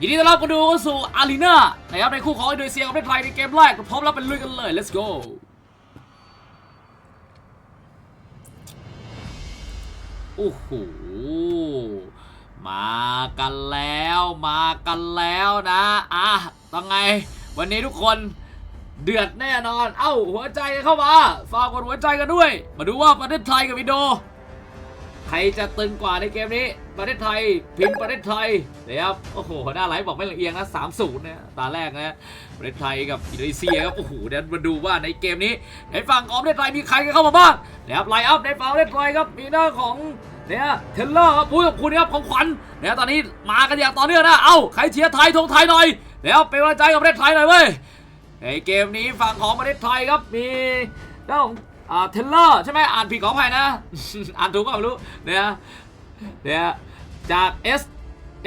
ยินดีต้อนรับกันดูเข้าสู่อารีนานะครับในคู่ของอินโดนีเซียกับประเทศไทยในเกมแรกพร้อมแล้วเป็นลุยกันเลย let's go โอ้โหมากันแล้วมากันแล้วนะอะต้องไง วันนี้ทุกคนเดือดแน่นอน เอ้าหัวใจเข้ามาฝากกดหัวใจกันด้วย มาดูว่าประเทศไทยกับอินโด ใครจะตึงกว่าในเกมนี้ ประเทศไทยพิมพ์ประเทศไทยนะครับโอ้โหหน้าไลฟ์บอกไม่ละเอียงนะสามศูนย์นะตาแรกนะประเทศไทยกับอินโดนีเซียครับโอ้โหเดี๋ยวมาดูว่าในเกมนี้ในฝั่งของประเทศไทยมีใครกันเข้ามาบ้างนะครับไลน์อัพในฝั่งประเทศไทยครับมีหน้าของเนี่ยเทเลอร์ครับพูดกับคุณครับของขวัญเนี่ยตอนนี้มากันอย่างต่อเนื่องนะเอ้าใครเชียร์ไทยทงไทยหน่อยแล้วเป็นกำลังใจกับประเทศไทยหน่อยเว้ยในเกมนี้ฝั่งของประเทศไทยครับมีหน้าของ อ่าเทเลอร์ใช่ไหมอ่านผิดขออภัยนะ อ่านถูกก็ไม่รู้เนี่ยเนี่ยจาก S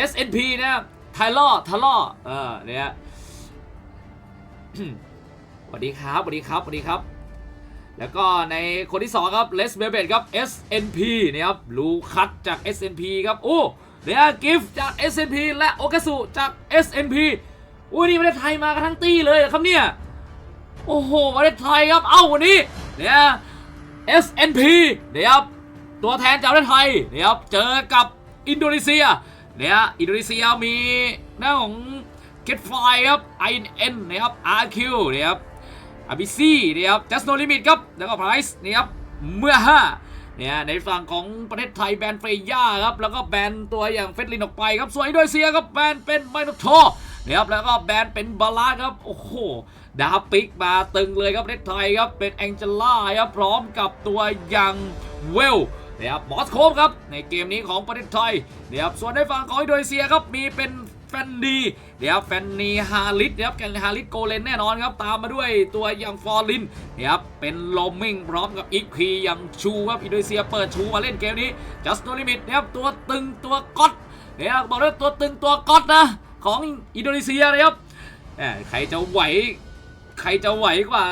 SNP นะครับไทลอไทลอเออเนี่ยสวัสดีครับสวัสดีครับสวัสดีครับ แล้วก็ในคนที่ 2 ครับเลสเบเบตครับ SNP นะครับลูคัตจาก SNP ครับโอ้เนี่ยกิฟจาก SNP และโอกาสุจาก SNP อุ้ยนี่ประเทศไทยมากันทั้งตี้เลยครับเนี่ย โอ้โหประเทศไทยครับ เอ้าวันนี้เนี่ย SNP เนี่ยครับตัวแทนจากประเทศไทยนะครับเจอกับอินโดนีเซียเนี่ยอินโดนีเซียมีหน้าของเกตไฟครับ IN นะครับ RQ นะครับอาบิซี่นะครับ Just No Limit ครับ แล้วก็ Price นะครับเมื่อห้าเนี่ยในฝั่งของประเทศไทยแบนเฟย่าครับ แล้วก็แบนตัวอย่างเฟดลินออกไปครับ ส่วนอินโดนีเซียครับแบนเป็นไมโนโทนะครับแล้วก็แบนเป็นบาลาครับ โอ้โห ดาปิกมาตึงเลยครับประเทศไทยครับเป็นแองเจล่าครับพร้อมกับตัวย่างเวลนะครับบอสโคมครับในเกมนี้ของประเทศไทยนะครับส่วนในฝั่งของอินโดนีเซียครับมีเป็นแฟนดีนะครับแฟนนีฮาริสนะครับแกนฮาริสโกเลนแน่นอนครับตามมาด้วยตัวย่างฟอร์ลินนะครับเป็นโลมมิงพร้อมกับอีกพีย่างชูครับอินโดนีเซียเปิดชูมาเล่นเกมนี้จัสโนลิมิตนะครับตัวตึงตัวก๊อตนะครับบอกเลยตัวตึงตัวก๊อตนะของอินโดนีเซียนะครับใครจะไหว ใครจะไหวกว่า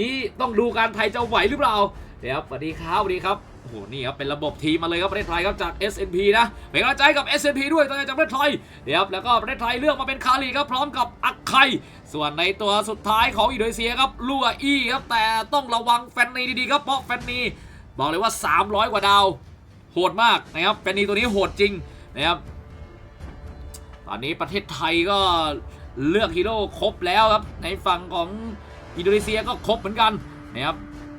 นี้ต้องดูการไทยจะไหวหรือเปล่าเดี๋ยวสวัสดีครับสวัสดีครับโอ้โหนี่ครับเป็นระบบทีมมาเลยครับประเทศไทยครับจาก SNP นะเป็นกำลังใจกับ SNP ด้วยตัวแทนจากประเทศไทยเดี๋ยวแล้วก็ประเทศไทยเลือกมาเป็นคารีครับพร้อมกับอักไคส่วนในตัวสุดท้ายของอินโดนีเซียครับลัวอี้ครับแต่ต้องระวังแฟนนีดีๆครับเพราะแฟนนีบอกเลยว่า 300 กว่าดาว โหดมากนะครับแฟนนีตัวนี้โหดจริงนะครับตอนนี้ประเทศไทยก็ เลือกฮีโร่ครบแล้วครับ ในฝั่งของอินโดนีเซียก็ครบเหมือนกันนะครับ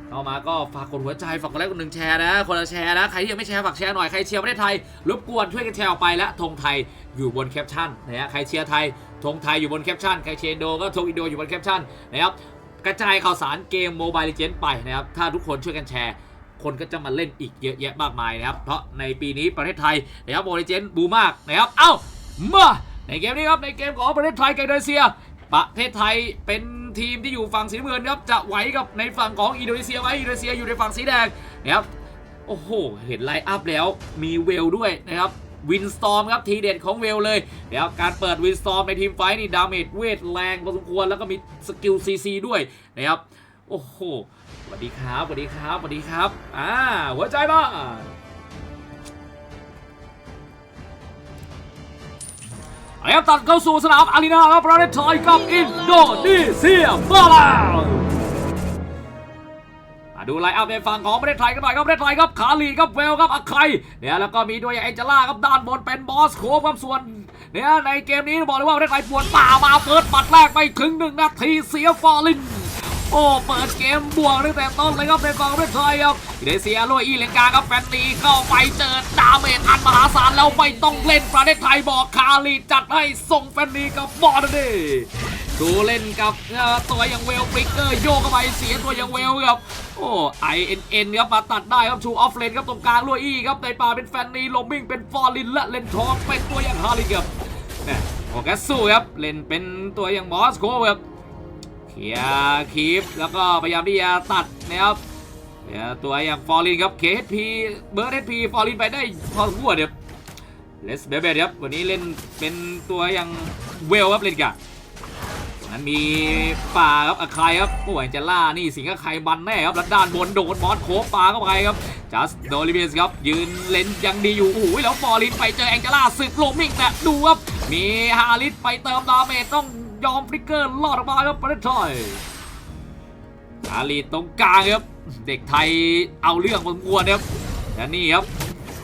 เข้ามาก็ฝากกดหัวใจฝากกดไลค์กดหนึ่งแชร์นะ คนละแชร์นะ ใครที่ยังไม่แชร์ฝากแชร์หน่อยใครเชียร์ประเทศไทยรบกวนช่วยกันแชร์ออกไปและธงไทยอยู่บนแคปชั่นนะฮะใครเชียร์ไทยธงไทยอยู่บนแคปชั่นใครเชียร์อินโดก็ธงอินโดอยู่บนแคปชั่นนะครับกระจายข่าวสารเกมโมบายเลเจนด์ไปนะครับถ้าทุกคนช่วยกันแชร์ คนก็จะมาเล่นอีกเยอะแยะมากมายนะครับเพราะในปีนี้ประเทศไทยนะครับโมเลเจนบูมากนะครับเอ้ามา ในเกมนี้ครับในเกมของประเทศไทยกับอินโดนีเซีย ประเทศไทยเป็นทีมที่อยู่ฝั่งสีน้ำเงินครับจะไหวกับในฝั่งของอินโดนีเซียไหมอินโดนีเซียอยู่ในฝั่งสีแดงนะครับโอ้โห เห็นไลน์อัพแล้วมีเวลด้วยนะครับวินสตอมครับทีเด็ดของเวลเลยเดี๋ยวการเปิดวินสตอมในทีมไฟนี่ดาเมจเวทแรงพอสมควรแล้วก็มีสกิลซีซีด้วยนะครับโอ้โหสวัสดีครับสวัสดีครับสวัสดีครับอ่าหัวใจบ้า และตัดเข้าสู่สนามอารีนาครับประเทศไทยกับอินโดนีเซียมาแล้วมาดูไลน์อัพในฝั่งของประเทศไทยกันหน่อยครับประเทศไทยครับขาลีครับเวลครับอัคไคเนี่ยแล้วก็มีด้วยอย่างเอเจล่าครับด้านบนเป็นบอสโคฟครับส่วนเนี่ยในเกมนี้บอกเลยว่าประเทศไทยปวดป่ามาเปิดปัดแรกไปถึงหนึ่งนาทีเสียฟอลลิน โอ้เปิดเกมบวกตั้งแต่ต้นเลยครับในฝั่งประเทศไทยครับอินโดเซียลุยอีเลนกาครับแฟนตีเข้าไปเจอดาเมจอันมหาศาลแล้วไม่ต้องเล่นประเทศไทยบอกคาลีจัดให้ส่งแฟนตีกับบอลเลยดูเล่นกับตัวอย่างเวลฟลิกเกอร์โยกเข้าไปเสียตัวอย่างเวลครับโอ้ไอเอ็นเอ็นครับมาตัดได้ครับชูออฟเลนครับตรงกลางลุยอีครับในป่าเป็นแฟนนีลมมิ่งเป็นฟอร์ลินและเลนทองเป็นตัวอย่างฮาริครับเนี่ยโอกัสสู้ครับเล่นเป็นตัวอย่างมอสโกครับ เคลียร์คีฟแล้วก็พยายามที่จะตัดนะครับเนี่ยตัวอย่างฟอร์ลินครับ KHP เบิร์ด HP ฟอร์ลินไปได้พอสมควรครับเลสเบเบครับวันนี้เล่นเป็นตัวอย่างเวลครับเล่นกันนั้นมีป่าครับอาคายครับโอ้ยเจล่านี่สิงห์ใครบันแน่ครับแล้วด้านบนโดนบอสโคฟปาเข้าไปครับจัสโดลิเบียสครับยืนเลนยังดีอยู่โอ้โหแล้วฟอร์ลินไปเจอแองเจล่าสึกลมิงแต่ดูครับมีฮาริสไปเติมดาเมจต้อง ยอมฟลิกเกอร์ลอดออกมาครับประเทศไทยฮาริสตรงกลางครับ เด็กไทยเอาเรื่องมันกวนครับและนี่ครับ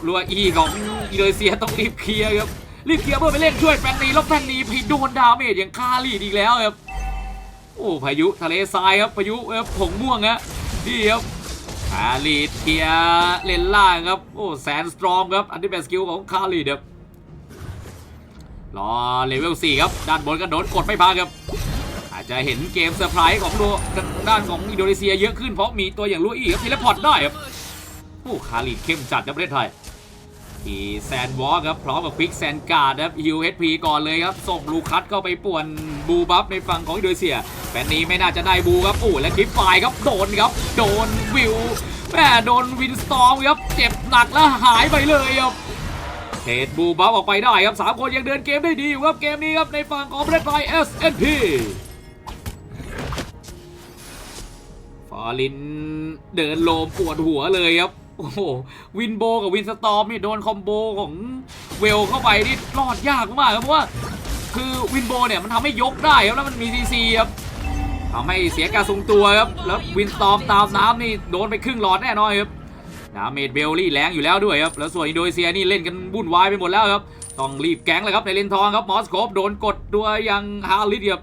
รัวอีของอินโดนีเซียต้องรีบเคลียร์ครับรีบเคลียร์เพื่อไปเล่นช่วยแฟนนีแล้วแฟนนีพีโดนดาเมจอย่างคารีดอีกแล้วครับโอ้พายุทะเลทรายครับพายุครับผงม่วงฮะนี่ครับคารีดเคลียร์เลนล่างครับโอ้แสนสตรอมครับอันนี้เป็นสกิลของคารีดครับ รอเลเวล4ครับ ด้านบนก็โดนกดไม่พักครับ อาจจะเห็นเกมเซอร์ไพรส์ของโดด้านของอินโดนีเซียเยอะขึ้นเพราะมีตัวอย่างลูอี้ครับทีละพอร์ตได้ครับโอ้คารีดเข้มจัดครับประเทศไทยทีแซนวอลครับพร้อมกับควิกแซนการ์ดครับยูเอสพีก่อนเลยครับส่งลูคัสเข้าไปป่วนบูบัฟในฝั่งของอินโดนีเซียแฟนนี้ไม่น่าจะได้บูครับโอ้และคลิปไฟครับโดนครับ โดนวิวแม่โดนวินสตอมครับเจ็บหนักแล้วหายไปเลยครับ เทรดบูบัฟออกไปได้ครับสามคนยังเดินเกมได้ดีอยู่ครับ เกมนี้ครับ ในฝั่งของประเทศไทย SNP ฟาลินเดินโลมปวดหัวเลยครับ โอ้โห วินโบกับวินสตอมนี่โดนคอมโบของเวลเข้าไปนี่รอดยากมากครับเพราะว่าคือวินโบเนี่ยมันทำให้ยกได้ครับแล้วมันมีซีซีครับทำให้เสียการทรงตัวครับแล้ววินสตอมตามน้ำนี่โดนไปครึ่งหลอดแน่นอนครับ ดาเมจเบลลี่แรงอยู่แล้วด้วยครับ แล้วส่วนอินโดนีเซียนี่เล่นกันวุ่นวายไปหมดแล้วครับ ต้องรีบแก๊งเลยครับในเลนทองครับ มอสโคฟโดนกดด้วยยังฮาริสครับ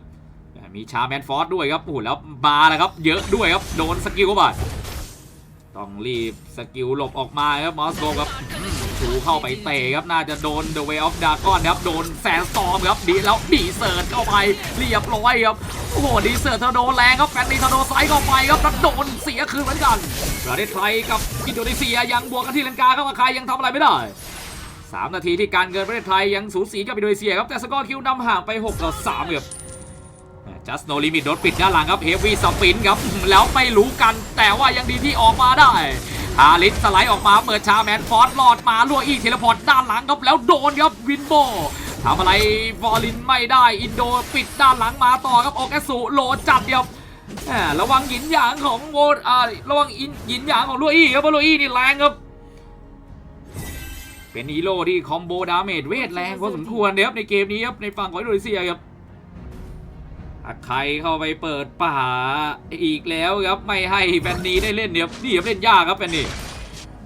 มีชาแมนฟอร์ดด้วยครับโอ้โหแล้วมาแล้วครับ เยอะด้วยครับ โดนสกิลเข้าไปต้องรีบสกิลหลบออกมาครับมอสโกครับ อืมชูเข้าไปเตะครับน่าจะโดน The Way of Dragon ครับโดนแซนสตอมครับดีแล้วดีเสิร์ตเข้าไปเรียบร้อยครับโอ้โหดีเสิร์ตทอโดนแรงครับแฟนนีทอร์โดไซด์เข้าไปครับแล้วโดนเสียคืนเหมือนกันประเทศไทยกับอินโดนีเซียยังบวกกันที่ลังกาครับว่าใครยังทำอะไรไม่ได้3 นาทีที่การเงินประเทศไทยยังสูสีกับอินโดนีเซียครับแต่สกอร์คิวนำห่างไป6ต่อ3ครับจัสโนลิมิตโดปิดด้านหลังครับเฮฟวี่สปินครับแล้วไม่รู้กันแต่ว่ายังดีที่ออกมาได้ ฮาริสสไลด์ออกมาเปิดชาแมนฟอร์ดลอดมาลัวอีเทเลพอร์ตด้านหลังครับแล้วโดนครับวินโบทำอะไรฟอลินไม่ได้อินโดปิดด้านหลังมาต่อครับโอแกสุโลจัดเดียวระวังหินหยางของโวอ่าระวังอินหินหยางของลัวอี้ครับลัวอี้นี่แรงครับเป็นฮีโร่ที่คอมโบดาเมจเวทแรงพอสมควรเดี๋ยวครับในเกมนี้ครับในฝั่งของอินโดนีเซียครับ ใครเข้าไปเปิดป่าอีกแล้วครับไม่ให้แฟนนี้ได้เล่นเนี่ยนี่เล่นยากครับแฟนนี้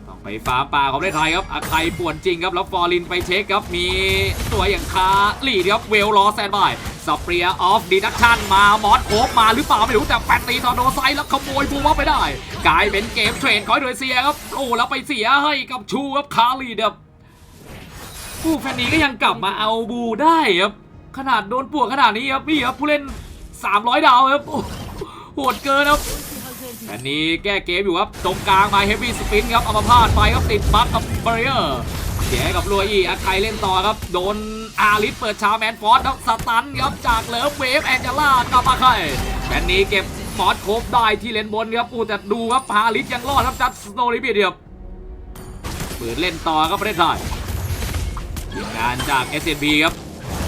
ต้องไปฟาร์มป่าของประเทศไทยครับอใครป่วนจริงครับแล้วฟอร์ลินไปเช็คครับมีตัวอย่างคาลีดครับเวลรอแซนบายสเปียออฟดีดักชันมามอสโคบมาหรือเปล่าไม่รู้แต่แฟนนีทอร์โดไซแล้วขโมยบูมไปได้ กลายเป็นเกมเทรดของโดนีเซียครับโอ้แล้วไปเสียให้กับชูครับคาลีดครับผู้แฟนนี้ก็ยังกลับมาเอาบูได้ครับขนาดโดนปวกขนาดนี้ครับนี่ครับผู้เล่น 300 ดาวครับโหดเกินครับแฟนนี้แก้เกมอยู่ครับ ตรงกลางมาเฮฟวี่สปินครับ เอามาพาดไปครับติดบัคกับบาริเออร์เสียกับลัวอีอาใครเล่นต่อครับ โดนอาริสเปิดชาแมนฟอร์ดครับสตันครับจากเลิฟเวฟแองเจล่ากลับมาใครแฟนนี้เก็บมอสโคบได้ที่เลนบนครับอู้แต่ดูครับฮาริสยังรอดครับจัดสโนว์ลิบิดครับเปิดเล่นต่อครับประเทศไทยงานจาก SNP ครับ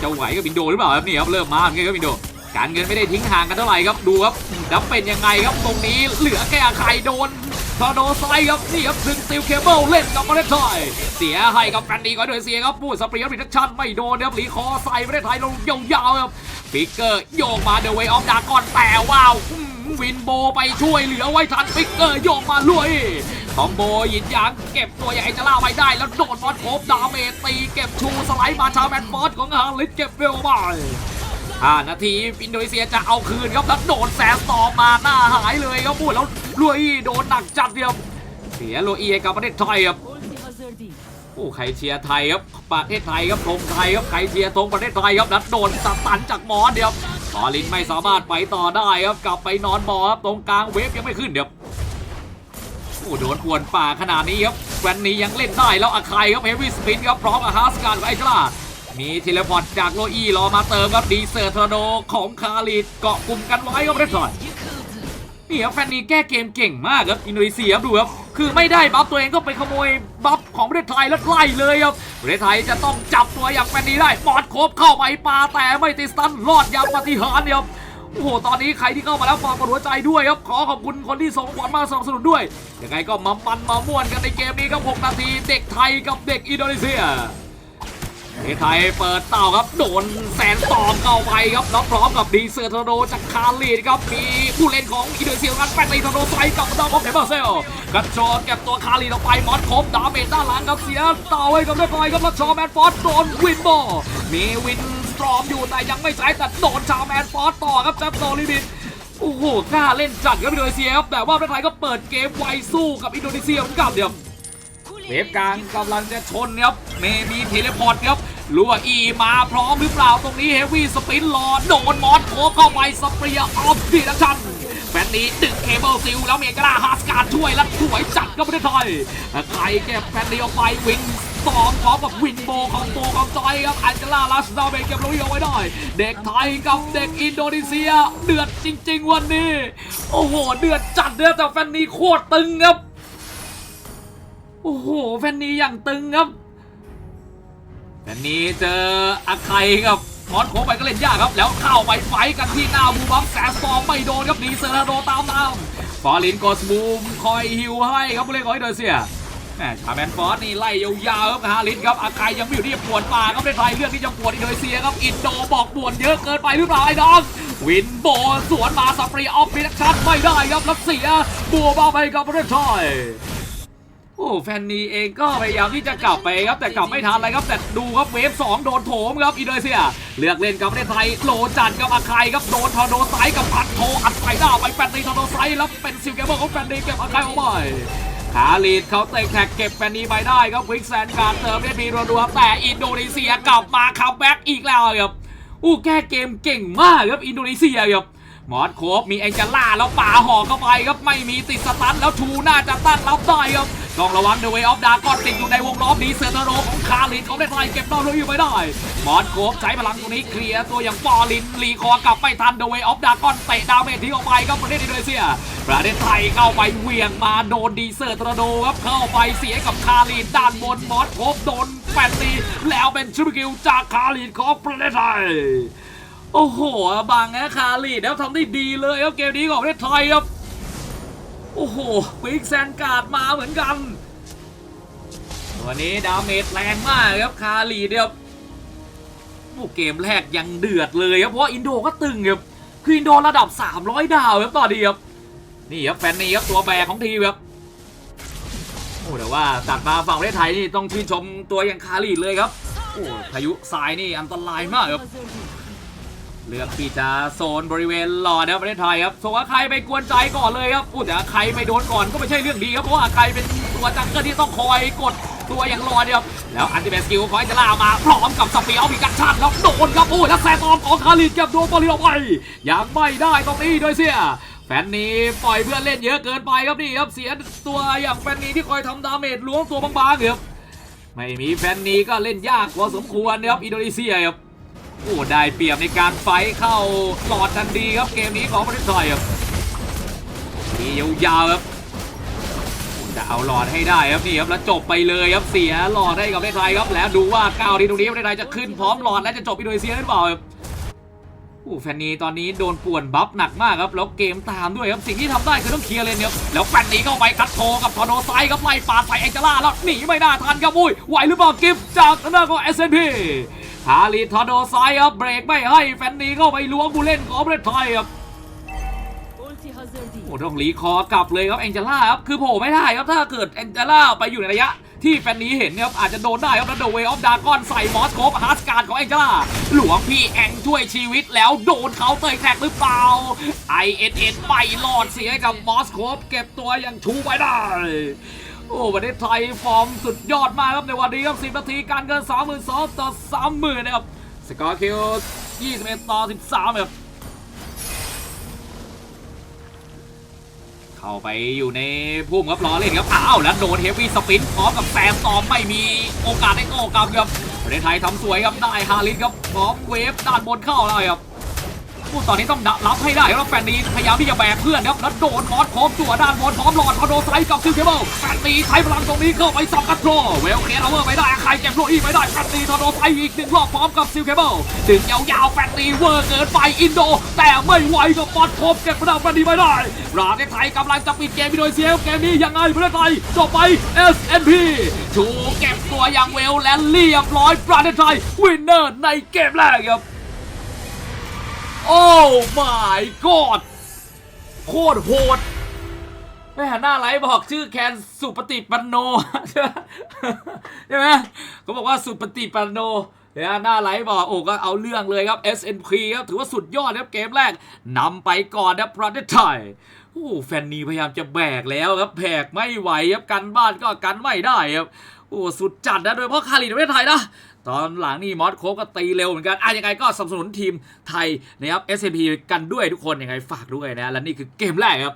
จะไหวกับบินโดหรือเปล่าครับนี่ครับเริ่มมาเหมือนกันครับบินโด การเงินไม่ได้ทิ้งห่างกันเท่าไหร่ครับดูครับแล้วเป็นยังไงครับตรงนี้เหลือแค่ไข่โดนทอโดไซด์ครับนี่ครับดึงสติลเคเบิลเล่นกับประเทศไทยเสียให้กับแฟนดีก่อนโดยเสียครับพูดสปรีครับริทัชชั่นไม่โดนครับหลีคอใส่ประเทศไทยลงยาวๆครับฟิกเกอร์โยกมาเดอะเวย์ออฟดากอนแต่ว้าววินโบไปช่วยเหลือไว้ทันฟิกเกอร์โยกมาลุยคอมโบหยินยางเก็บตัวใหญ่จะล่าไปได้แล้วโดนบอลโคบดาเมจตีเก็บชูสไลด์มาชาแมนฟอสของฮาริสเก็บเวลไป 5 นาทีอินโดนีเซียจะเอาคืนครับแล้วโดนแซสตอมมาหน้าหายเลยครับพูดแล้วลุยโดนหนักจัดเดียวเสียโลอีให้กับประเทศไทยครับโอ้ใครเชียร์ไทยครับประเทศไทยครับธงไทยครับใครเชียร์ธงประเทศไทยครับแล้วโดนสตันจากมอสเดียวตอลินไม่สามารถไปต่อได้ครับกลับไปนอนบอครับตรงกลางเวฟยังไม่ขึ้นเดี๋ยวโอ้โดนปวนป่าขนาดนี้ครับแวนนี้ยังเล่นได้แล้วอาคายครับเฮฟวี่สปินครับพร้อมกับฮาสการ์กับไอจลา มีเทเลพอร์ตจากโลอีรอมาเติมครับดีเซอร์ทอร์โดของคาริดเกาะกลุ่มกันไว้ครับเรดทอยนี่ครับแฟนนี้แก้เกมเก่งมากครับอินโดนีเซียครับดูครับคือไม่ได้บัฟตัวเองก็ไปขโมยบัฟของประเทศไทยแล้วไล่เลยครับประเทศไทยจะต้องจับตัวอย่างแฟนนี้ได้ปอดโคบเข้าไปปาแต่ไม่ติดสตันรอดอย่างปฏิหารเนี่ยครับโอ้โห ตอนนี้ใครที่เข้ามาแล้วฝากกดหัวใจด้วยครับ ขอขอบคุณคนที่ส่งขวัญมาสนับสนุนด้วย ยังไงก็มามันมาม่วนกันในเกมนี้ครับ 6 นาที เด็กไทยกับเด็กอินโดนีเซีย เอไทยเปิดเต่าครับโดนแสนตอมเข้าไปครับแล้วพร้อมกับดีเซอร์โทโดจากคาลีดครับมีผู้เล่นของอินโดนีเซียนั้นแปดตีโทโดใส่กับดอมของเดบาเซลกัดชอเก็บตัวคาลีดออกไปมอสครบดาเมจด้านหลังครับเสียเต่าให้กับเรียบร้อยครับแล้วชอแมนฟอร์ดโดนวินโบมีวินสตรอมอยู่แต่ยังไม่ใช้แต่โดนชาวแมนฟอร์ดต่อครับแจ็คโตลิมิตโอ้โหกล้าเล่นจัดครับอินโดนีเซียครับแต่ว่าประเทศไทยก็เปิดเกมไวสู้กับอินโดนีเซียเหมือนกันเดียว เวฟกลางกำลังจะชนครับเมมีเทเลพอร์ตครับลัวอีมาพร้อมหรือเปล่าตรงนี้เฮฟวี่สปินรอโดนมอสโคเข้าไปสเปรียออฟดีดักชันแฟนนี้ดึงเคเบิลซิลแล้วเมกาฮาสการช่วยและสวยจัดครับประเทศไทยใครเก็บแฟนนี้ออกไปวินสองพร้อมกับวินโบของโบของจอยครับอันเจล่าลาสดาเบเก็บลุยเอาไว้ได้ เด็กไทยกับเด็กอินโดนีเซีย เดือดจริง ๆ วันนี้ โอ้โห เดือดจัดเดือดแต่แฟนนี้โคตรตึงครับ โอ้โหแฟนนี้อย่างตึงครับแฟนนี้เจออาไคครับมอสโคไปก็เล่นยากครับ แล้วเข้าไปไฟกันที่หน้าบูบัมแสฟอร์มไม่โดนครับดีเซอร์นาโดตามตามฟอร์ลินกดบูมคอยฮิวให้ครับผู้เล่นของอินโดนีเซียแหมชาแมนฟอร์สนี่ไล่ยาวๆครับฮาริสครับอาคายยังไม่อยู่ที่จะปวดปากครับในไทยเรื่องที่จะปวดอินโดนีเซียครับอินโดบอกปวดเยอะเกินไปหรือเปล่าไอ้น้องวินโบสวนมาสปรีออฟฟิชันไม่ได้ครับแล้วเสียบัวบ้าไปกับประเทศไทย โอ้แฟนนีเองก็พยายามที่จะกลับไปครับแต่กลับไม่ทันเลยครับ แต่ดูครับเวฟ2โดนโถมครับอินโดนีเซีย เลือกเล่นกับประเทศไทยโลจัดกับอาคายครับโดนทอร์โดไซด์กับพัดโทอัดใส่หน้าไปแฟนนีทอร์โดไซด์แล้วเป็นซิลเกมเบอร์ของแฟนนีเก็บอาคายออกไปขาลีดเขาเตะแท็กเก็บแฟนนีไปได้ครับวิกแซนการเติมได้มีรัวๆครับแต่อินโดนีเซียกลับมาคัมแบ็กอีกแล้วครับอู้แก้เกมเก่งมากครับอินโดนีเซียครับ มอสโคบมีแองเจล่าแล้วป่าห่อเข้าไปครับไม่มีติดสตันแล้วทูน่าจะตั้งรับได้ครับต้องระวังเดอะเวออฟดากอนติดอยู่ในวงล้อมนี้เซอร์โรของคาลินเขาได้ไล่เก็บดาวลุยอยู่ไปได้ มอสโคบใช้พลังตรงนี้เคลียร์ตัวอย่างฟอร์ลินรีคอร์กลับไม่ทันเดอะเวออฟดากอนเตะดาวเมจทิ้งออกไปครับประเทศอินโดนีเซีย ประเทศไทยเข้าไปเหวี่ยงมาโดนดีเซอร์ตระโดครับเข้าไปเสียกับคาลีนด้านบนมอสโคบโดนแปดตีแล้วเป็นทริปคิวจากคาลีนของประเทศไทย โอ้โหบางนะคาลีแล้วทำได้ดีเลยครับเกมนี้ของประเทศไทยครับ โอ้โหวิกแซนการ์ดมาเหมือนกัน วันนี้ดาเมจแรงมากครับคาลีเนี่ยครับโอ้เกมแรกยังเดือดเลยครับเพราะอินโดก็ตึงครับคืออินโดระดับ 300 ดาวครับตอนนี้ครับนี่ครับแฟนนี่ครับตัวแบกของทีมครับโอ้แต่ว่าตัดมาฝั่งประเทศไทยนี่ต้องชื่นชมตัวอย่างคาลีเลยครับโอ้พายุทรายนี่อันตรายมากครับ เลือกที่จะโซนบริเวณหลอดนะครับประเทศไทยครับส่วนว่าใครไปกวนใจก่อนเลยครับอู้แต่ใครไปโดนก่อนก็ไม่ใช่เรื่องดีครับเพราะว่าใครเป็นตัวจังเกิลที่ต้องคอยกดตัวอย่างรอเดียวแล้วอันติเบสกิลคอยจะล่ามาพร้อมกับสปีเอามีกัดชันแล้วโดนครับโอ้แล้วแซตอมของคาริดเก็บตัวบอลลีออกไปยังไม่ได้ตรงนี้โดยเสียแฟนนี้ปล่อยเพื่อนเล่นเยอะเกินไปครับนี่ครับเสียตัวอย่างแฟนนี้ที่คอยทำดาเมจล้วงตัวบางๆครับไม่มีแฟนนี้ก็เล่นยากพอสมควรนะครับอินโดนีเซียครับ โอ้ได้เปรียบในการไฟเข้าหลอดทันทีครับเกมนี้ของประเทศไทยครับมียาวๆครับจะเอาหลอดให้ได้ครับนี่ครับแล้วจบไปเลยครับเสียหลอดให้กับประเทศไทยครับแล้วดูว่าก้าวที่ตรงนี้ประเทศไทยจะขึ้นพร้อมหลอดและจะจบอินโดนีเซียหรือเปล่าครับโอ้แฟนนี้ตอนนี้โดนป่วนบัฟหนักมากครับแล้วเกมตามด้วยครับสิ่งที่ทำได้คือต้องเคลียร์เลนครับแล้วแฟนนี้เข้าไปคัดโทกับทอร์โดไซครับไล่ปาดใส่แองเจล่าแล้วหนีไม่ได้ทันครับอุ้ยไหวหรือเปล่ากิฟต์จากทางด้านของ SNP ฮาริทอร์โดไซด์ครับเบรกไม่ให้แฟนนี้เข้าไปล้วงผู้เล่นของประเทศไทยครับ Ulti hazır değil. โอ้ต้องรีคอร์กลับเลยครับแองเจล่าครับคือโผล่ไม่ได้ครับถ้าเกิดแองเจล่าไปอยู่ในระยะ ที่แฟนนี้เห็นครับอาจจะโดนได้ครับแล้วเดอะเวออฟดากอนใส่มอสโคฟฮาร์สการ์ดของแองเจล่าหลวงพี่แองช่วยชีวิตแล้วโดนเขาเตยแท็กหรือเปล่า INN ไม่รอดเสียให้กับมอสโคฟเก็บตัวอย่างชูไว้ได้ โอ้ประเทศไทยฟอร์มสุดยอดมากครับในวันนี้ครับ10นาทีการเงิน32,000ต่อ30,000นะครับสกอร์คิว21ต่อ13ครับเข้าไปอยู่ในพุ่มครับรอเล่นครับอ้าวแล้วโดนเฮฟวี่สปินพร้อมกับแซมตอมไม่มีโอกาสได้โต้กลับครับประเทศไทยทำสวยครับได้ฮาริสครับพร้อมเวฟด้านบนเข้าแล้วครับ ผู้ตอนนี้ต้องรับให้ได้แล้วแฟนนีพยายามที่จะแบกเพื่อนครับแล้วโดนมอสโคมจั่วด้านบนพร้อมหลอดทอร์โดไซด์กับซิลเคเบิลแฟนนีใช้พลังตรงนี้เข้าไปสับกัตโตรเวลเคสเอาเวอร์ไปได้ใครเก็บโลอีไปได้แฟนนีทอร์โดไซด์อีกหนึ่งรอบพร้อมกับซิลเคเบิลดึงยาวๆแฟนนีเวอร์เกินไปอินโด แต่ไม่ไหวกับมอสโคมเก็บพลังแฟนนีไม่ได้ประเทศไทยกำลังจะปิดเกมอินโดนีเซียเกมนี้ยังไงประเทศไทยจบไป SNP ชูเก็บตัวอย่างเวลและเรียบร้อยประเทศไทยวินเนอร์ในเกมแรกครับ โอ้ my god โคตรโหดแม่หน้าไลฟ์บอกชื่อแคนสุปฏิปันโน ใช่ไหมเขาบอกว่าสุปฏิปันโนเนี่ยหน้าไลฟ์บอกโอ้ก็เอาเรื่องเลยครับ SNP ครับถือว่าสุดยอดครับเกมแรกนำไปก่อนนะประเทศไทยโอ้แฟนนีพยายามจะแบกแล้วครับแบกไม่ไหวครับกันบ้านก็กันไม่ได้ครับโอ้สุดจัดนะโดยเฉพาะคาริในประเทศไทยนะ ตอนหลังนี่มอสโคก็ตีเร็วเหมือนกันอะยังไงก็สนับสนุนทีมไทยนะครับ s อ p กันด้วยทุกคนยังไงฝากด้วยนะ และนี่คือเกมแรกครับ